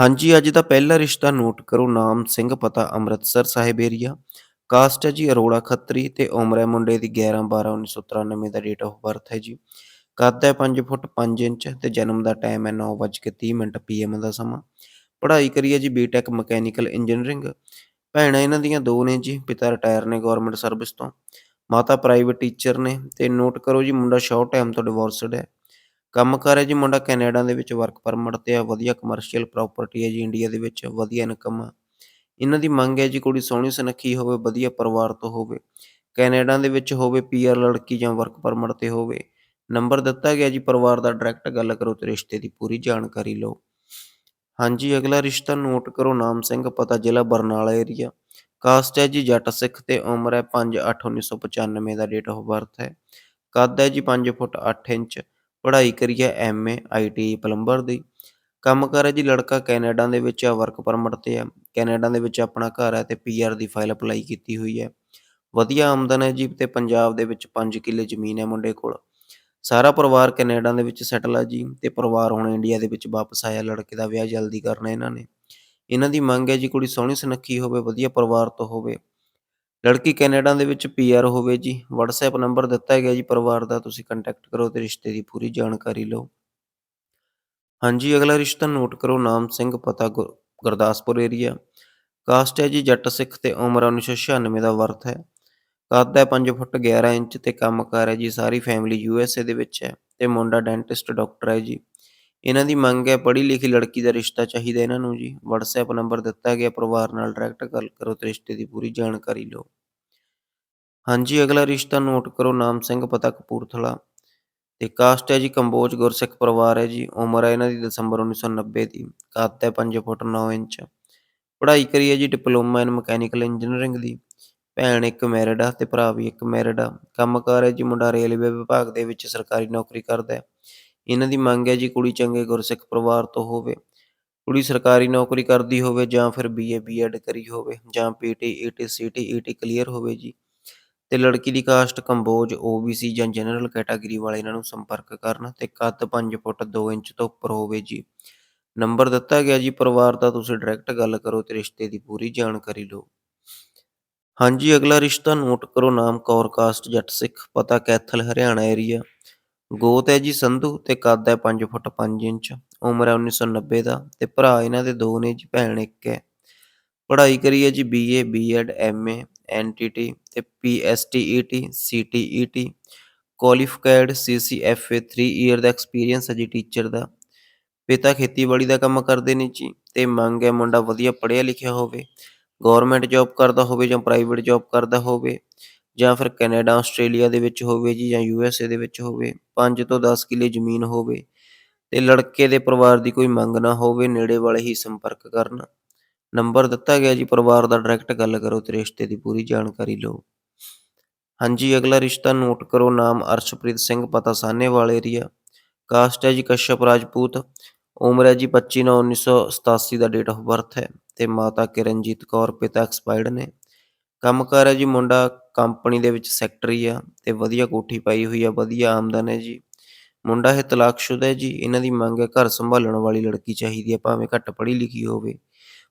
ਹਾਂਜੀ, ਅੱਜ ਦਾ ਪਹਿਲਾ ਰਿਸ਼ਤਾ ਨੋਟ ਕਰੋ। ਨਾਮ ਸਿੰਘ, ਪਤਾ ਅੰਮ੍ਰਿਤਸਰ, ਸਾਹਿਬ ਏਰੀਆ ਕਾਸਟ ਹੈ ਜੀ ਅਰੋੜਾ ਖੱਤਰੀ ਤੇ ਉਮਰ ਹੈ ਮੁੰਡੇ ਦੀ 11 12 1993 ਦਾ ਡੇਟ ਆਫ ਬਰਥ ਹੈ ਜੀ। ਕੱਦ ਹੈ 5 ਫੁੱਟ 5 ਇੰਚ ਤੇ ਜਨਮ ਦਾ ਟਾਈਮ ਹੈ 9:30 ਮਿੰਟ ਪੀਐਮ ਦਾ ਸਮਾਂ। ਪੜ੍ਹਾਈ ਕਰੀ ਹੈ ਜੀ ਬੀਟੈਕ ਮਕੈਨੀਕਲ ਇੰਜੀਨੀਅਰਿੰਗ ਭੈਣਾਂ ਇਹਨਾਂ ਦੀਆਂ ਦੋ ਨੇ ਜੀ, ਪਿਤਾ ਰਿਟਾਇਰ ਨੇ ਗਵਰਨਮੈਂਟ ਸਰਵਿਸ ਤੋਂ। ਮਾਤਾ ਪ੍ਰਾਈਵੇਟ ਟੀਚਰ ਨੇ ਤੇ ਨੋਟ ਕਰੋ ਜੀ ਮੁੰਡਾ ਸ਼ਾਰਟ ਟਾਈਮ ਤੋਂ ਡਿਵੋਰਸਡ ਹੈ। ਕੰਮ ਕਰ ਹੈ ਜੀ ਮੁੰਡਾ ਕੈਨੇਡਾ ਦੇ ਵਿੱਚ ਵਰਕ ਪਰਮਿਟ ਤੇ ਆ, ਵਧੀਆ ਕਮਰਸ਼ੀਅਲ ਪ੍ਰਾਪਰਟੀ ਹੈ ਜੀ ਇੰਡੀਆ ਦੇ ਵਿੱਚ, ਵਧੀਆ ਇਨਕਮ ਆ। ਇਹਨਾਂ ਦੀ ਮੰਗ ਹੈ ਜੀ ਕੁੜੀ ਸੋਹਣੀ ਸੁਨੱਖੀ ਹੋਵੇ, ਵਧੀਆ ਪਰਿਵਾਰ ਤੋਂ ਹੋਵੇ, ਕੈਨੇਡਾ ਦੇ ਵਿੱਚ ਹੋਵੇ ਪੀਆਰ ਲੜਕੀ ਜਾਂ ਵਰਕ ਪਰਮਿਟ ਤੇ ਹੋਵੇ। ਨੰਬਰ ਦਿੱਤਾ ਗਿਆ ਜੀ, ਪਰਿਵਾਰ ਦਾ ਡਾਇਰੈਕਟ ਗੱਲ ਕਰੋ ਤੇ ਰਿਸ਼ਤੇ ਦੀ ਪੂਰੀ ਜਾਣਕਾਰੀ ਲਓ। ਹਾਂਜੀ, ਅਗਲਾ ਰਿਸ਼ਤਾ ਨੋਟ ਕਰੋ, ਨਾਮ ਸਿੰਘ, ਪਤਾ ਜ਼ਿਲ੍ਹਾ ਬਰਨਾਲਾ ਏਰੀਆ ਕਾਸਟ ਹੈ ਜੀ ਜੱਟ ਸਿੱਖ ਤੇ ਉਮਰ ਹੈ 5/8/1995 ਦਾ ਡੇਟ ਆਫ ਬਰਥ ਹੈ। ਕੱਦ ਹੈ ਜੀ 5 ਫੁੱਟ 8 ਇੰਚ। ਪੜ੍ਹਾਈ ਕਰੀ ਹੈ ਐਮਏ ਆਈਟੀ ਪਲੰਬਰ ਦੀ। ਕੰਮ ਕਰ ਹੈ ਜੀ ਲੜਕਾ ਕੈਨੇਡਾ ਦੇ ਵਿੱਚ ਆ ਵਰਕ ਪਰਮਿਟ ਤੇ ਆ। ਕੈਨੇਡਾ ਦੇ ਵਿੱਚ ਆਪਣਾ ਘਰ ਹੈ ਤੇ ਪੀਆਰ ਦੀ ਫਾਈਲ ਅਪਲਾਈ ਕੀਤੀ ਹੋਈ ਹੈ। ਵਧੀਆ ਆਮਦਨ ਹੈ ਜੀ ਤੇ ਪੰਜਾਬ ਦੇ ਵਿੱਚ 5 ਕਿੱਲੇ ਜ਼ਮੀਨ ਹੈ ਮੁੰਡੇ ਕੋਲ। ਸਾਰਾ ਪਰਿਵਾਰ ਕੈਨੇਡਾ ਦੇ ਵਿੱਚ ਸੈਟਲ ਆ ਜੀ ਤੇ ਪਰਿਵਾਰ ਹੁਣ ਇੰਡੀਆ ਦੇ ਵਿੱਚ ਵਾਪਸ ਆਇਆ, ਲੜਕੇ ਦਾ ਵਿਆਹ ਜਲਦੀ ਕਰਨਾ ਇਹਨਾਂ ਨੇ। ਇਹਨਾਂ ਦੀ ਮੰਗ ਹੈ ਜੀ ਕੁੜੀ ਸੋਹਣੀ ਸੁਨੱਖੀ ਹੋਵੇ, ਵਧੀਆ ਪਰਿਵਾਰ ਤੋਂ ਹੋਵੇ। ਲੜਕੀ ਕੈਨੇਡਾ ਦੇ ਵਿੱਚ ਪੀਆਰ ਹੋਵੇ ਜੀ। WhatsApp ਨੰਬਰ ਦਿੱਤਾ ਗਿਆ ਜੀ ਪਰਿਵਾਰ ਦਾ, ਤੁਸੀਂ ਕੰਟੈਕਟ ਕਰੋ ਤੇ ਰਿਸ਼ਤੇ ਦੀ ਪੂਰੀ ਜਾਣਕਾਰੀ ਲਓ। ਹਾਂਜੀ, ਅਗਲਾ ਰਿਸ਼ਤਾ ਨੋਟ ਕਰੋ, ਨਾਮ ਸਿੰਘ, ਪਤਾ ਗੁਰ- ਗੁਰਦਾਸਪੁਰ ਏਰੀਆ ਕਾਸਟ ਹੈ ਜੀ ਜੱਟ ਸਿੱਖ ਤੇ ਉਮਰ 1996 ਦਾ ਵਰਥ ਹੈ। ਕੱਦ ਹੈ 5 ਫੁੱਟ 11 ਇੰਚ ਤੇ ਕੰਮਕਾਰ ਹੈ ਜੀ, ਸਾਰੀ ਫੈਮਿਲੀ ਯੂਐਸਏ ਦੇ ਵਿੱਚ ਹੈ ਤੇ ਮੁੰਡਾ ਡੈਂਟਿਸਟ ਡਾਕਟਰ ਹੈ ਜੀ। ਇਹਨਾਂ ਦੀ ਮੰਗ ਹੈ, ਪੜ੍ਹੀ ਲਿਖੀ ਲੜਕੀ ਦਾ ਰਿਸ਼ਤਾ ਚਾਹੀਦਾ ਇਹਨਾਂ ਨੂੰ ਜੀ। WhatsApp ਨੰਬਰ ਦਿੱਤਾ ਗਿਆ, ਪਰਿਵਾਰ ਨਾਲ ਡਾਇਰੈਕਟ ਗੱਲ ਕਰੋ ਤੇ ਰਿਸ਼ਤੇ ਦੀ ਪੂਰੀ ਜਾਣਕਾਰੀ ਲਓ। ਹਾਂਜੀ, ਅਗਲਾ ਰਿਸ਼ਤਾ ਨੋਟ ਕਰੋ, ਨਾਮ ਸਿੰਘ, ਪਤਾ ਕਪੂਰਥਲਾ। ਤੇ ਕਾਸਟ ਹੈ ਜੀ ਕੰਬੋਜ, ਗੁਰਸਿੱਖ ਪਰਿਵਾਰ ਹੈ ਜੀ। ਉਮਰ ਹੈ ਇਹਨਾਂ ਦੀ ਦਸੰਬਰ 1990 ਦੀ। ਕੱਦ ਹੈ 5 ਫੁੱਟ 9 ਇੰਚ। ਪੜ੍ਹਾਈ ਕਰੀ ਹੈ ਜੀ ਡਿਪਲੋਮਾ ਇਨ ਮਕੈਨੀਕਲ ਇੰਜੀਨੀਅਰਿੰਗ ਦੀ। ਭੈਣ ਇੱਕ ਮੈਰਿਡ ਆ ਤੇ ਭਰਾ ਵੀ ਇੱਕ ਮੈਰਿਡ ਆ। ਕੰਮਕਾਰ ਹੈ ਜੀ ਮੁੰਡਾ ਰੇਲਵੇ ਵਿਭਾਗ ਦੇ ਵਿੱਚ ਸਰਕਾਰੀ ਨੌਕਰੀ ਕਰਦਾ ਹੈ। ਇਹਨਾਂ ਦੀ ਮੰਗ ਹੈ ਜੀ ਕੁੜੀ ਚੰਗੇ ਗੁਰਸਿੱਖ ਪਰਿਵਾਰ ਤੋਂ ਹੋਵੇ, ਕੁੜੀ ਸਰਕਾਰੀ ਨੌਕਰੀ ਕਰਦੀ ਹੋਵੇ ਜਾਂ ਫਿਰ ਬੀਏ ਬੀਐਡ ਕਰੀ ਹੋਵੇ ਜਾਂ PTET CTET clear ਹੋਵੇ ਜੀ। ਤੇ ਲੜਕੀ ਦੀ ਕਾਸਟ ਕੰਬੋਜ ਓਬੀਸੀ ਜਾਂ ਜਨਰਲ ਕੈਟਾਗਰੀ ਵਾਲੇ ਇਹਨਾਂ ਨੂੰ ਸੰਪਰਕ ਕਰਨ ਤੇ ਕੱਦ 5 ਫੁੱਟ 2 ਇੰਚ ਤੋਂ ਉੱਪਰ ਹੋਵੇ ਜੀ। ਨੰਬਰ ਦਿੱਤਾ ਗਿਆ ਜੀ ਪਰਿਵਾਰ ਦਾ, ਤੁਸੀਂ ਡਾਇਰੈਕਟ ਗੱਲ ਕਰੋ ਤੇ ਰਿਸ਼ਤੇ ਦੀ ਪੂਰੀ ਜਾਣਕਾਰੀ ਲਓ। ਹਾਂਜੀ, ਅਗਲਾ ਰਿਸ਼ਤਾ ਨੋਟ ਕਰੋ, ਨਾਮ ਕੌਰ ਕਾਸਟ ਜੱਟ, ਸਿੱਖ, ਪਤਾ, ਕੈਥਲ, ਹਰਿਆਣਾ ਏਰੀਆ ਗੋਤ ਹੈ ਜੀ ਸੰਧੂ ਤੇ ਕੱਦ ਹੈ 5 ਫੁੱਟ 5 ਇੰਚ, ਉਮਰ ਹੈ 1990 ਦਾ ਤੇ ਭਰਾ ਇਹਨਾਂ ਦੇ ਦੋ ਨੇ ਜੀ, ਭੈਣ ਇੱਕ ਹੈ। ਪੜ੍ਹਾਈ ਕਰੀ ਹੈ ਜੀ ਬੀਏ ਬੀਐਡ ਐਮਏ ਐਨਟੀਟੀ ਤੇ PSTET CTET qualified CCFA 3 year ਦਾ ਐਕਸਪੀਰੀਅੰਸ ਹੈ ਜੀ ਟੀਚਰ ਦਾ। ਪਿਤਾ ਖੇਤੀਬਾੜੀ ਦਾ ਕੰਮ ਕਰਦੇ ਨੇ ਜੀ ਤੇ ਮੰਗ ਹੈ ਮੁੰਡਾ ਵਧੀਆ ਪੜ੍ਹਿਆ ਲਿਖਿਆ ਹੋਵੇ ਗਵਰਨਮੈਂਟ ਜੌਬ ਕਰਦਾ ਹੋਵੇ ਜਾਂ ਪ੍ਰਾਈਵੇਟ ਜੌਬ ਕਰਦਾ ਹੋਵੇ। ਜਾਂ ਫਿਰ ਕੈਨੇਡਾ, ਆਸਟ੍ਰੇਲੀਆ ਦੇ ਵਿੱਚ ਹੋਵੇ ਜੀ ਜਾਂ ਯੂ ਐੱਸ ਏ ਦੇ ਵਿੱਚ ਹੋਵੇ 5 ਤੋਂ 10 ਕਿੱਲੇ ਜ਼ਮੀਨ ਹੋਵੇ ਤੇ ਲੜਕੇ ਦੇ ਪਰਿਵਾਰ ਦੀ ਕੋਈ ਮੰਗ ਨਾ ਹੋਵੇ, ਨੇੜੇ ਵਾਲੇ ਹੀ ਸੰਪਰਕ ਕਰਨ। ਨੰਬਰ ਦਿੱਤਾ ਗਿਆ ਜੀ, ਪਰਿਵਾਰ ਦਾ ਡਾਇਰੈਕਟ ਗੱਲ ਕਰੋ ਤੇ ਰਿਸ਼ਤੇ ਦੀ ਪੂਰੀ ਜਾਣਕਾਰੀ ਲਓ। ਹਾਂਜੀ, ਅਗਲਾ ਰਿਸ਼ਤਾ ਨੋਟ ਕਰੋ, ਨਾਮ ਅਰਸ਼ਪ੍ਰੀਤ ਸਿੰਘ, ਪਤਾ ਸਾਹਨੇਵਾਲ ਏਰੀਆ ਕਾਸਟ ਹੈ ਜੀ ਕਸ਼ਪ ਰਾਜਪੂਤ। ਉਮਰ ਹੈ ਜੀ 25 ਨੌ 1987 ਦਾ ਡੇਟ ਆਫ ਬਰਥ ਹੈ ਤੇ ਮਾਤਾ ਕਿਰਨਜੀਤ ਕੌਰ, ਪਿਤਾ ਐਕਸਪਾਇਰਡ ਨੇ। ਕੰਮ ਕਾਰ ਹੈ ਜੀ, ਮੁੰਡਾ ਕੰਪਨੀ ਦੇ ਵਿੱਚ ਸੈਕਟਰੀ ਆ ਤੇ ਵਧੀਆ ਕੋਠੀ ਪਾਈ ਹੋਈ ਆ, ਵਧੀਆ ਆਮਦਨ ਹੈ ਜੀ। ਮੁੰਡਾ ਇਹ ਤਲਾਕਸ਼ੁਦਾ ਹੈ ਜੀ, ਇਹਨਾਂ ਦੀ ਮੰਗ ਹੈ ਘਰ ਸੰਭਾਲਣ ਵਾਲੀ ਲੜਕੀ ਚਾਹੀਦੀ ਹੈ, ਭਾਵੇਂ ਘੱਟ ਪੜ੍ਹੀ ਲਿਖੀ ਹੋਵੇ,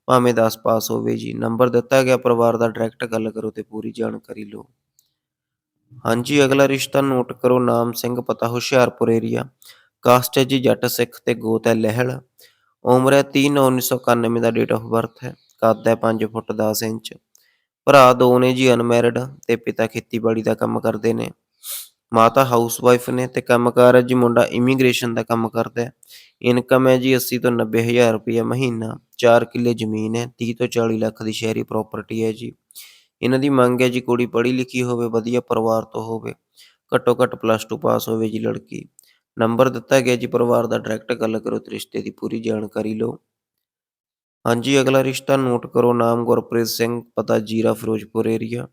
ਭਾਵੇਂ 10 ਪਾਸ ਹੋਵੇ ਜੀ। ਨੰਬਰ ਦਿੱਤਾ ਗਿਆ, ਪਰਿਵਾਰ ਦਾ ਡਾਇਰੈਕਟ ਗੱਲ ਕਰੋ ਤੇ ਪੂਰੀ ਜਾਣਕਾਰੀ ਲਓ। ਹਾਂਜੀ, ਅਗਲਾ ਰਿਸ਼ਤਾ ਨੋਟ ਕਰੋ, ਨਾਮ ਸਿੰਘ ਪਤਾ, ਹੁਸ਼ਿਆਰਪੁਰ ਏਰੀਆ ਕਾਸਟ ਹੈ ਜੀ, ਜੱਟ ਸਿੱਖ ਤੇ ਗੋਤ ਹੈ, ਲਹਿਲ। ਉਮਰ ਹੈ 3 ਨੌ 1991 ਦਾ ਡੇਟ ਆਫ ਬਰਥ ਹੈ। ਕੱਦ ਹੈ 5 ਫੁੱਟ 10 ਇੰਚ। ਭਰਾ ਦੋ ਨੇ ਜੀ ਅਨਮੈਰਿਡ ਤੇ ਪਿਤਾ ਖੇਤੀਬਾੜੀ ਦਾ ਕੰਮ ਕਰਦੇ ਨੇ। ਮਾਤਾ ਹਾਊਸਵਾਈਫ ਨੇ ਤੇ ਕੰਮਕਾਰ ਹੈ ਜੀ ਮੁੰਡਾ ਇਮੀਗ੍ਰੇਸ਼ਨ ਦਾ ਕੰਮ ਕਰਦਾ ਹੈ। ਇਨਕਮ ਹੈ ਜੀ 80 ਤੋਂ 90 ਹਜ਼ਾਰ ਰੁਪਏ ਮਹੀਨਾ 4 ਕਿੱਲੇ ਜ਼ਮੀਨ ਹੈ 30 ਤੋਂ 40 ਲੱਖ ਦੀ ਸ਼ਹਿਰੀ ਪ੍ਰਾਪਰਟੀ ਹੈ ਜੀ। ਇਹਨਾਂ ਦੀ ਮੰਗ ਹੈ ਜੀ ਕੁੜੀ ਪੜ੍ਹੀ ਲਿਖੀ ਹੋਵੇ, ਵਧੀਆ ਪਰਿਵਾਰ ਤੋਂ ਹੋਵੇ, ਘੱਟੋ ਘੱਟ ਪਲੱਸ 2 ਪਾਸ ਹੋਵੇ ਜੀ ਲੜਕੀ। ਨੰਬਰ ਦਿੱਤਾ ਗਿਆ ਜੀ ਪਰਿਵਾਰ ਦਾ ਡਾਇਰੈਕਟ ਗੱਲ ਕਰੋ, ਤੇ ਰਿਸ਼ਤੇ ਦੀ ਪੂਰੀ ਜਾਣਕਾਰੀ ਲਓ। ਹਾਂਜੀ, ਅਗਲਾ ਰਿਸ਼ਤਾ ਨੋਟ ਕਰੋ, ਨਾਮ ਗੁਰਪ੍ਰੀਤ ਸਿੰਘ, ਪਤਾ ਜੀਰਾ ਫਿਰੋਜ਼ਪੁਰ ਏਰੀਆ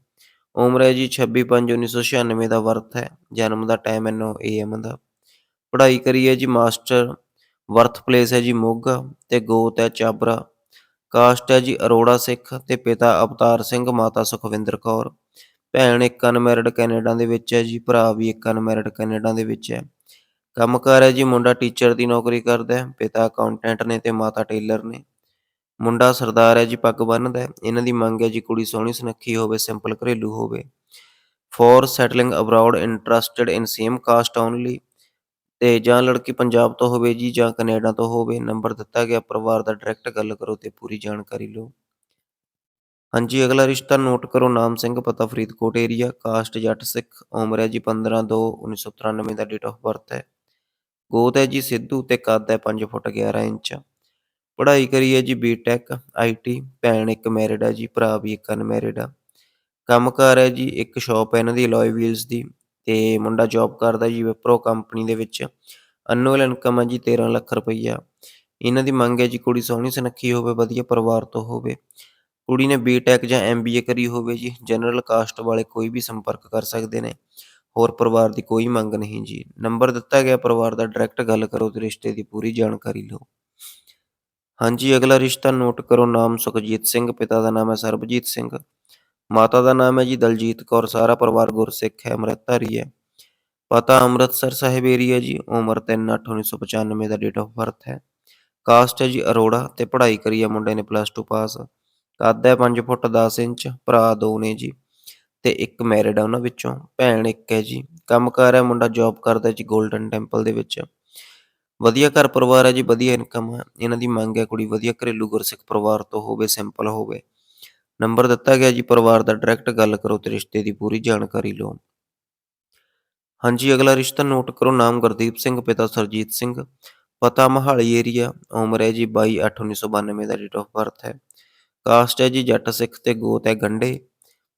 ਉਮਰ ਹੈ ਜੀ 26/5/1996 ਦਾ ਵਰਤ ਹੈ, ਜਨਮ ਦਾ ਟਾਈਮ ਹੈ 9 AM ਦਾ। ਪੜ੍ਹਾਈ ਕਰੀ ਹੈ ਜੀ ਮਾਸਟਰ, ਵਰਥ ਪਲੇਸ ਹੈ ਜੀ ਮੋਗਾ ਤੇ ਗੋਤ ਹੈ ਚਾਬਰਾ। ਕਾਸਟ ਹੈ ਜੀ ਅਰੋੜਾ ਸਿੱਖ ਤੇ ਪਿਤਾ ਅਵਤਾਰ ਸਿੰਘ, ਮਾਤਾ ਸੁਖਵਿੰਦਰ ਕੌਰ। ਭੈਣ ਇੱਕ ਅਨਮੈਰਿਡ ਕੈਨੇਡਾ ਦੇ ਵਿੱਚ ਹੈ ਜੀ, ਭਰਾ ਵੀ ਇੱਕ ਅਨਮੈਰਿਡ ਕੈਨੇਡਾ ਦੇ ਵਿੱਚ ਹੈ। ਕੰਮਕਾਰ ਹੈ ਜੀ ਮੁੰਡਾ ਟੀਚਰ ਦੀ ਨੌਕਰੀ ਕਰਦਾ ਹੈ, ਪਿਤਾ ਅਕਾਊਂਟੈਂਟ ਨੇ ਤੇ ਮਾਤਾ ਟੇਲਰ ਨੇ। ਮੁੰਡਾ ਸਰਦਾਰ ਹੈ ਜੀ, ਪੱਗ ਬੰਨ੍ਹਦਾ ਹੈ। ਇਹਨਾਂ ਦੀ ਮੰਗ ਹੈ ਜੀ, ਕੁੜੀ ਸੋਹਣੀ ਸੁਨੱਖੀ ਹੋਵੇ ਸਿੰਪਲ ਘਰੇਲੂ ਹੋਵੇ। For settling abroad interested in same caste only ਤੇ ਜਾਂ ਲੜਕੀ ਪੰਜਾਬ ਤੋਂ ਹੋਵੇ ਜੀ, ਜਾਂ ਕੈਨੇਡਾ ਤੋਂ ਹੋਵੇ, ਨੰਬਰ ਦਿੱਤਾ ਗਿਆ, ਪਰਿਵਾਰ ਦਾ ਡਾਇਰੈਕਟ ਗੱਲ ਕਰੋ ਤੇ ਪੂਰੀ ਜਾਣਕਾਰੀ ਲਓ। ਹਾਂਜੀ, ਅਗਲਾ ਰਿਸ਼ਤਾ ਨੋਟ ਕਰੋ, ਨਾਮ ਸਿੰਘ, ਪਤਾ ਫਰੀਦਕੋਟ ਏਰੀਆ ਕਾਸਟ ਜੱਟ ਸਿੱਖ, ਉਮਰ ਹੈ ਜੀ 15 2 1993 ਦਾ ਡੇਟ ਆਫ ਬਰਥ ਹੈ। ਗੋਤ ਹੈ ਜੀ ਸਿੱਧੂ ਤੇ ਕੱਦ ਹੈ 5 ਫੁੱਟ 11 ਇੰਚ। ਪੜ੍ਹਾਈ ਕਰੀ ਹੈ ਜੀ ਬੀਟੈਕ ਆਈਟੀ ਭੈਣ ਇੱਕ ਮੈਰਿਡ ਆ ਜੀ, ਭਰਾ ਵੀ ਇੱਕ ਅਨਮੈਰਿਡ ਆ। ਕੰਮਕਾਰ ਹੈ ਜੀ, ਇੱਕ ਸ਼ਾਪ ਹੈ ਇਹਨਾਂ ਦੀ ਅਲੋਏ ਵੀਲਸ ਦੀ ਤੇ ਮੁੰਡਾ ਜੌਬ ਕਰਦਾ ਜੀ ਵਿਪਰੋ ਕੰਪਨੀ ਦੇ ਵਿੱਚ। ਅਨੂਅਲ ਇਨਕਮ ਹੈ ਜੀ 13 ਲੱਖ ਰੁਪਈਆ। ਇਹਨਾਂ ਦੀ ਮੰਗ ਹੈ ਜੀ ਕੁੜੀ ਸੋਹਣੀ ਸੁਨੱਖੀ ਹੋਵੇ, ਵਧੀਆ ਪਰਿਵਾਰ ਤੋਂ ਹੋਵੇ। ਕੁੜੀ ਨੇ ਬੀਟੈਕ ਜਾਂ ਐਮਬੀਏ ਕਰੀ ਹੋਵੇ ਜੀ ਜਨਰਲ ਕਾਸਟ ਵਾਲੇ ਕੋਈ ਵੀ ਸੰਪਰਕ ਕਰ ਸਕਦੇ ਨੇ। ਹੋਰ ਪਰਿਵਾਰ ਦੀ ਕੋਈ ਮੰਗ ਨਹੀਂ ਜੀ। ਨੰਬਰ ਦਿੱਤਾ ਗਿਆ, ਪਰਿਵਾਰ ਦਾ ਡਾਇਰੈਕਟ ਗੱਲ ਕਰੋ ਤੇ ਰਿਸ਼ਤੇ ਦੀ ਪੂਰੀ ਜਾਣਕਾਰੀ ਲਓ। ਹਾਂਜੀ, ਅਗਲਾ ਰਿਸ਼ਤਾ ਨੋਟ ਕਰੋ, ਨਾਮ ਸੁਖਜੀਤ ਸਿੰਘ, ਪਿਤਾ ਦਾ ਨਾਮ ਹੈ ਸਰਬਜੀਤ ਸਿੰਘ। ਮਾਤਾ ਦਾ ਨਾਮ ਹੈ ਜੀ ਦਲਜੀਤ ਕੌਰ, ਸਾਰਾ ਪਰਿਵਾਰ ਗੁਰਸਿੱਖ ਹੈ, ਅੰਮ੍ਰਿਤਧਾਰੀ ਹੈ। ਪਤਾ ਅੰਮ੍ਰਿਤਸਰ ਸਾਹਿਬ ਏਰੀਆ ਜੀ, ਉਮਰ 3/8/1995 ਦਾ ਡੇਟ ਆਫ ਬਰਥ ਹੈ। ਕਾਸਟ ਹੈ ਜੀ ਅਰੋੜਾ ਤੇ ਪੜ੍ਹਾਈ ਕਰੀ ਹੈ ਮੁੰਡੇ ਨੇ ਪਲੱਸ 2 ਪਾਸ ਕੱਦ ਹੈ 5 ਫੁੱਟ 10 ਇੰਚ, ਭਰਾ ਦੋ ਨੇ ਜੀ ਤੇ ਇੱਕ ਮੈਰਿਡ ਹੈ ਉਹਨਾਂ ਵਿੱਚੋਂ, ਭੈਣ ਇੱਕ ਹੈ ਜੀ। ਕੰਮ ਕੰਮਕਾਰ ਹੈ ਮੁੰਡਾ ਜੌਬ ਕਰਦਾ ਜੀ 골ਡਨ ਟੈਂਪਲ ਦੇ ਵਿੱਚ। ਵਧੀਆ ਘਰ ਪਰਿਵਾਰ ਹੈ ਜੀ, ਵਧੀਆ ਇਨਕਮ ਹੈ। ਇਹਨਾਂ ਦੀ ਮੰਗ ਹੈ ਕੁੜੀ ਵਧੀਆ ਘਰੇਲੂ ਗੁਰਸਿੱਖ ਪਰਿਵਾਰ ਤੋਂ ਹੋਵੇ ਸਿੰਪਲ ਹੋਵੇ। ਨੰਬਰ ਦਿੱਤਾ ਗਿਆ ਜੀ, ਪਰਿਵਾਰ ਦਾ ਡਾਇਰੈਕਟ ਗੱਲ ਕਰੋ ਤੇ ਰਿਸ਼ਤੇ ਦੀ ਪੂਰੀ ਜਾਣਕਾਰੀ ਲਓ। ਹਾਂਜੀ, ਅਗਲਾ ਰਿਸ਼ਤਾ ਨੋਟ ਕਰੋ, ਨਾਮ ਗੁਰਦੀਪ ਸਿੰਘ, ਪਿਤਾ ਸਰਜੀਤ ਸਿੰਘ। ਪਤਾ ਮਹਾਲੀ ਏਰੀਆ ਉਮਰ ਹੈ ਜੀ 22/8/1992 ਦਾ ਡੇਟ ਆਫ ਬਰਥ ਹੈ। ਕਾਸਟ ਹੈ ਜੀ ਜੱਟ ਸਿੱਖ ਤੇ ਗੋਤ ਹੈ ਗੰਡੇ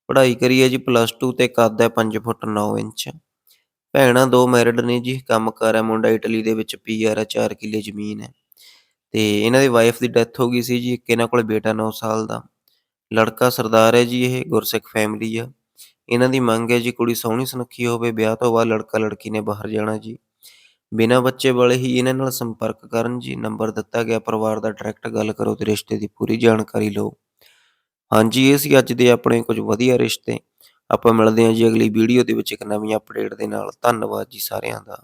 ਪੜ੍ਹਾਈ ਕਰੀ ਹੈ ਜੀ ਪਲੱਸ 2 ਤੇ ਕੱਦ ਹੈ 5 ਫੁੱਟ 9 ਇੰਚ। ਭੈਣਾਂ ਦੋ ਮੈਰਿਡ ਨੇ ਜੀ ਕੰਮਕਾਰ ਹੈ, ਮੁੰਡਾ ਇਟਲੀ ਦੇ ਵਿੱਚ ਪੀਆਰ ਹੈ 4 ਕਿੱਲੇ ਜ਼ਮੀਨ ਹੈ। ਤੇ ਇਹਨਾਂ ਦੀ ਵਾਈਫ ਦੀ ਡੈਥ ਹੋ ਗਈ ਸੀ ਜੀ, ਇੱਕ ਇਹਨਾਂ ਕੋਲ ਬੇਟਾ 9 ਸਾਲ ਦਾ। ਲੜਕਾ ਸਰਦਾਰ ਹੈ ਜੀ ਇਹ, ਗੁਰਸਿੱਖ ਫੈਮਿਲੀ ਆ। ਇਹਨਾਂ ਦੀ ਮੰਗ ਹੈ ਜੀ ਕੁੜੀ ਸੋਹਣੀ ਸੁਨੱਖੀ ਹੋਵੇ, ਵਿਆਹ ਤੋਂ ਬਾਅਦ ਲੜਕਾ ਲੜਕੀ ਨੇ ਬਾਹਰ ਜਾਣਾ ਜੀ। ਬਿਨਾਂ ਬੱਚੇ ਵਾਲੇ ਹੀ ਇਹਨਾਂ ਨਾਲ ਸੰਪਰਕ ਕਰਨ ਜੀ, ਨੰਬਰ ਦਿੱਤਾ ਗਿਆ, ਪਰਿਵਾਰ ਦਾ ਡਾਇਰੈਕਟ ਗੱਲ ਕਰੋ ਤੇ ਰਿਸ਼ਤੇ ਦੀ ਪੂਰੀ ਜਾਣਕਾਰੀ ਲਓ। ਹਾਂਜੀ, ਇਹ ਸੀ ਅੱਜ ਦੇ ਆਪਣੇ ਕੁਝ ਵਧੀਆ ਰਿਸ਼ਤੇ। ਆਪਾਂ ਮਿਲਦੇ ਹਾਂ ਜੀ ਅਗਲੀ ਵੀਡੀਓ ਦੇ ਵਿੱਚ ਇੱਕ ਨਵੀਂ ਅਪਡੇਟ ਦੇ ਨਾਲ। ਧੰਨਵਾਦ ਜੀ ਸਾਰਿਆਂ ਦਾ।